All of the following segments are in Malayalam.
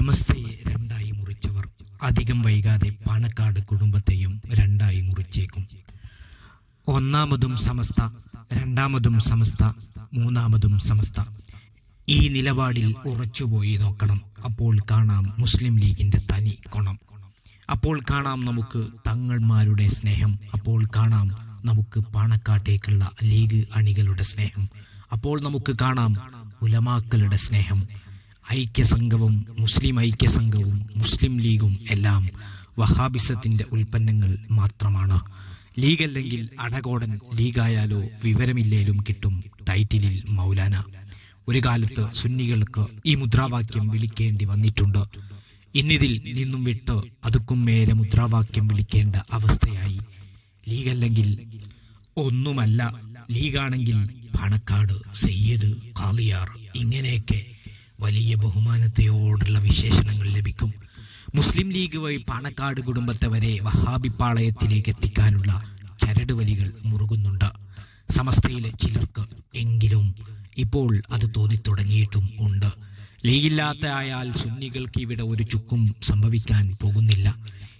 സമസ്തയെ രണ്ടായി മുറിച്ചവർ. അധികം വൈകാതെ പാണക്കാട് കുടുംബത്തെയും രണ്ടായി മുറിച്ചേക്കും. ഒന്നാമതും സമസ്ത രണ്ടാമതും സമസ്ത മൂന്നാമതും സമസ്ത. ഈ നിലപാടിൽ ഉറച്ചുപോയി നോക്കണം. അപ്പോൾ കാണാം മുസ്ലിം ലീഗിന്റെ തനി കൊണം. അപ്പോൾ കാണാം നമുക്ക് തങ്ങൾമാരുടെ സ്നേഹം. അപ്പോൾ കാണാം നമുക്ക് പാണക്കാട്ടേക്കുള്ള ലീഗ് അണികളുടെ സ്നേഹം. അപ്പോൾ നമുക്ക് കാണാം ഉലമാക്കളുടെ സ്നേഹം. ഐക്യസംഘവും മുസ്ലിം ഐക്യസംഘവും മുസ്ലിം ലീഗും എല്ലാം വഹാബിസത്തിന്റെ ഉൽപ്പന്നങ്ങൾ മാത്രമാണ്. ലീഗല്ലെങ്കിൽ അടകോടൻ ലീഗായാലോ വിവരമില്ലേലും കിട്ടും ടൈറ്റിലിൽ മൗലാന. ഒരു കാലത്ത് സുന്നികൾക്ക് ഈ മുദ്രാവാക്യം വിളിക്കേണ്ടി വന്നിട്ടുണ്ട്. ഇന്നിതിൽ നിന്നും വിട്ട് അതുക്കും മേലെ മുദ്രാവാക്യം വിളിക്കേണ്ട അവസ്ഥയായി. ലീഗല്ലെങ്കിൽ ഒന്നുമല്ല ലീഗാണെങ്കിൽ പണക്കാട് സയ്യദ് കാളിയാർ ഇങ്ങനെയൊക്കെ വലിയ ബഹുമാനത്തെയോടുള്ള വിശേഷണങ്ങൾ ലഭിക്കും. മുസ്ലിം ലീഗ് വഴി പാണക്കാട് കുടുംബത്തെ വരെ വഹാബിപ്പാളയത്തിലേക്ക് എത്തിക്കാനുള്ള ചരട് വലികൾ മുറുകുന്നുണ്ട്. സമസ്തയിലെ ചിലർക്ക് എങ്കിലും ഇപ്പോൾ അത് തോന്നിത്തുടങ്ങിയിട്ടും ഉണ്ട്. ലീഗില്ലാത്ത ആയാൽ സുന്നികൾക്ക് ഇവിടെ ഒരു ചുക്കും സംഭവിക്കാൻ പോകുന്നില്ല.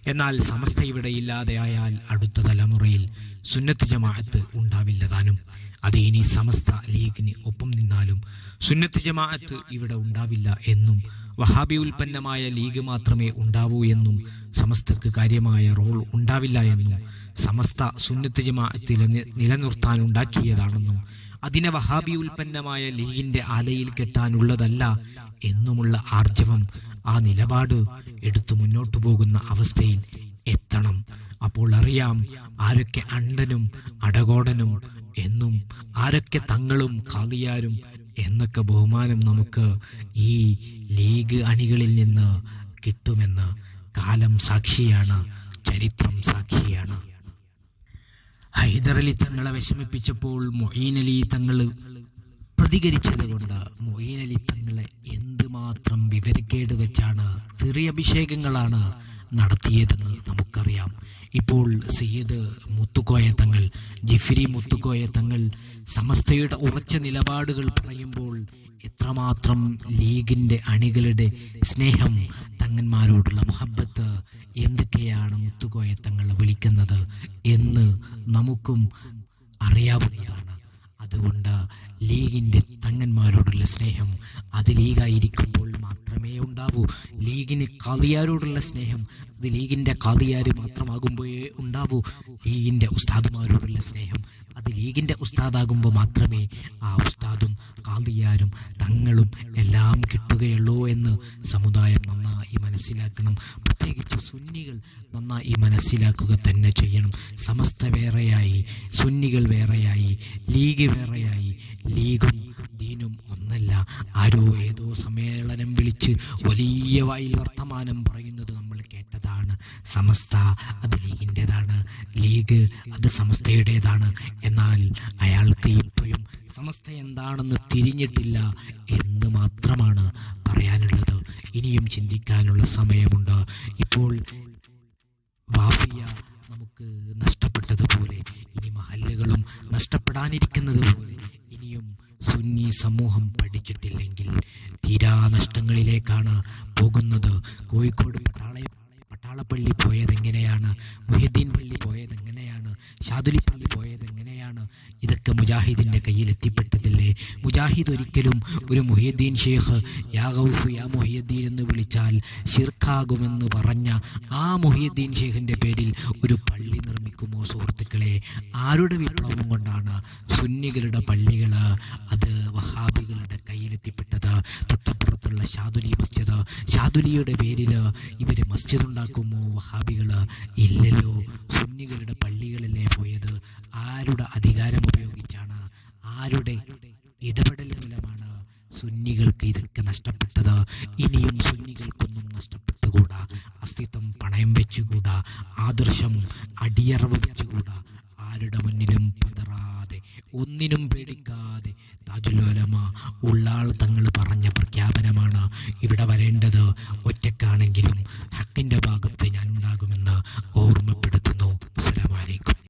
എന്നാൽ സമസ്ത ഇവിടെ ഇല്ലാതെ ആയാൽ അടുത്ത തലമുറയിൽ സുന്നത്ത് ജമാഅത്ത് ഉണ്ടാവില്ല താനും. അത് ഇനി സമസ്ത ലീഗിന് ഒപ്പം നിന്നാലും സുന്നത്ത് ജമാഅത്ത് ഇവിടെ ഉണ്ടാവില്ല എന്നും വഹാബി ഉൽപ്പന്നമായ ലീഗ് മാത്രമേ ഉണ്ടാവൂ എന്നും സമസ്തക്ക് കാര്യമായ റോൾ ഉണ്ടാവില്ല എന്നും സമസ്ത സുന്നത്ത് ജമാഅത്തിൽ നിലനിർത്താനുണ്ടാക്കിയതാണെന്നും അതിനെ വഹാബി ഉൽപ്പന്നമായ ലീഗിന്റെ ആലയിൽ കെട്ടാനുള്ളതല്ല എന്നുമുള്ള ആർജവം ആ നിലപാട് എടുത്തു മുന്നോട്ടു പോകുന്ന അവസ്ഥയിൽ എത്തണം. അപ്പോൾ അറിയാം ആരൊക്കെ അണ്ടനും അടകോടനും എന്നും ആരൊക്കെ തങ്ങളും കാളിയാരും എന്നൊക്കെ ബഹുമാനം നമുക്ക് ഈ ലീഗ് അണികളിൽ നിന്ന് കിട്ടുമെന്ന് കാലം സാക്ഷിയാണ് ചരിത്രം സാക്ഷിയാണ്. ഹൈദരലി തങ്ങളെ വിഷമിപ്പിച്ചപ്പോൾ മൊഹീനലി തങ്ങൾ പ്രതികരിച്ചത് കൊണ്ട് മൊഹീനലി തങ്ങളെ എന്തുമാത്രം വിവരക്കേട് വെച്ചാണ് തെറിയഭിഷേകങ്ങളാണ് നടത്തിയതെന്ന് നമുക്കറിയാം. ഇപ്പോൾ സയ്യിദ് മുത്തുക്കോയ തങ്ങൾ ജിഫിരി മുത്തുക്കോയ തങ്ങൾ സമസ്തയുടെ ഉറച്ച നിലപാടുകൾ പറയുമ്പോൾ എത്രമാത്രം ലീഗിന്റെ അണികളുടെ സ്നേഹം തങ്ങന്മാരോടുള്ള മുഹബത്ത് എന്തൊക്കെയാണ് മുത്തുകോയ തങ്ങൾ വിളിക്കുന്നത് എന്ന് നമുക്കും അറിയാവുന്നതാണ്. അതുകൊണ്ട് ലീഗിന്റെ തങ്ങന്മാരോടുള്ള സ്നേഹം അത് ലീഗായിരിക്കുമ്പോൾ മാത്രമേ ഉണ്ടാവൂ. ലീഗിന് കാതിയാരോടുള്ള സ്നേഹം അത് ലീഗിന്റെ കാതിയാർ മാത്രമാകുമ്പോഴേ ഉണ്ടാവൂ. ലീഗിന്റെ ഉസ്താദുമാരോടുള്ള സ്നേഹം അത് ലീഗിന്റെ ഉസ്താദാകുമ്പോൾ മാത്രമേ ആ ഉസ്താദും കാതിയാരും തങ്ങളും എല്ലാം കിട്ടുകയുള്ളൂ എന്ന് സമുദായം നന്നായി മനസ്സിലാക്കണം. പ്രത്യേകിച്ച് സുന്നികൾ നന്നായി മനസ്സിലാക്കുക തന്നെ ചെയ്യണം. സമസ്ത വേറെയായി സുന്നികൾ വേറെയായി ലീഗ് വേറെയായി ലീഗും ദീനും ഒന്നല്ല. ആരോ ഏതോ സമ്മേളനം വിളിച്ച് വലിയ വായിൽ വർത്തമാനം പറയുന്നത് നമ്മൾ കേട്ടതാണ്. സമസ്ത അത് ലീഗിന്റെതാണ് ലീഗ് അത് സമസ്തയുടേതാണ്. എന്നാൽ അയാൾക്ക് ഇപ്പോഴും സമസ്ത എന്താണെന്ന് തിരിഞ്ഞിട്ടില്ല എന്ന് മാത്രമാണ് പറയാനുള്ളത്. ഇനിയും ചിന്തിക്കാനുള്ള സമയമുണ്ട്. ഇപ്പോൾ വാഫിയ നമുക്ക് നഷ്ടപ്പെട്ടതുപോലെ ഇനി മഹല്ലുകളും നഷ്ടപ്പെടാനിരിക്കുന്നത് പോലെ ഇനിയും സുന്നി സമൂഹം പഠിച്ചിട്ടില്ലെങ്കിൽ തീരാ നഷ്ടങ്ങളിലേക്കാണ് പോകുന്നത്. കോഴിക്കോട് പട്ടാള പട്ടാളപ്പള്ളി പോയതെങ്ങനെയാണ്? മുഹിദ്ദീൻ പള്ളി പോയതെങ്ങനെയാണ്? ഷാദുലി പള്ളി പോയതെങ്ങനെയാണ്? ഇതൊക്കെ മുജാഹിദിന്റെ കയ്യിൽ എത്തിപ്പെട്ടതില്ലേ മുജാഹിദ് ഒരിക്കലും ഒരു മുഹിയദ്ദീൻ ഷേഖ് യാ ഗൗഫ് യാ മുഹിയുദ്ദീൻ എന്ന് വിളിച്ചാൽ ഷിർഖാകുമെന്ന് പറഞ്ഞ ആ മുഹിയുദ്ദീൻ ഷേഖിന്റെ പേരിൽ ഒരു പള്ളി നിർമ്മിക്കുമോ സുഹൃത്തുക്കളെ? ആരുടെ വിപ്ലവം കൊണ്ടാണ് സുന്നികളുടെ പള്ളികൾ അത് വഹാബികളുടെ കയ്യിലെത്തിപ്പെട്ടത് തൊട്ടപ്പുറത്തുള്ള ഷാദുലി മസ്ജിദ്. ഷാദുലിയുടെ പേരിൽ ഇവർ മസ്ജിദ് ഉണ്ടാക്കുമോ? വഹാബികൾ ഇല്ലല്ലോ. സുന്നികളുടെ പള്ളികളിലേ പോയത്? ആരുടെ അധികാരം ഉപയോഗിച്ചാണ്? ആരുടെ ഇടപെടൽ മൂലമാണ് സുന്നികൾക്ക് ഇതൊക്കെ നഷ്ടപ്പെട്ടത്? ഇനിയും സുന്നികൾക്കൊന്നും നഷ്ടപ്പെട്ടുകൂടാ. അസ്തിത്വം പണയം വെച്ചുകൂടാ. ആദർശം അടിയറവ് വെച്ചുകൂടാ. ആരുടെ മുന്നിലും പതറാതെ ഒന്നിനും പേടിക്കാതെ താജുലോലമ ഉള്ളാൾ തങ്ങൾ പറഞ്ഞ പ്രഖ്യാപനമാണ് ഇവിടെ വരേണ്ടത്. ഒറ്റക്കാണെങ്കിലും ഹക്കിന്റെ ഭാഗത്ത് ഞാൻ ഉണ്ടാകുമെന്ന് ഓർമ്മപ്പെടുത്തുന്നു. അസ്സലാമു അലൈക്കും.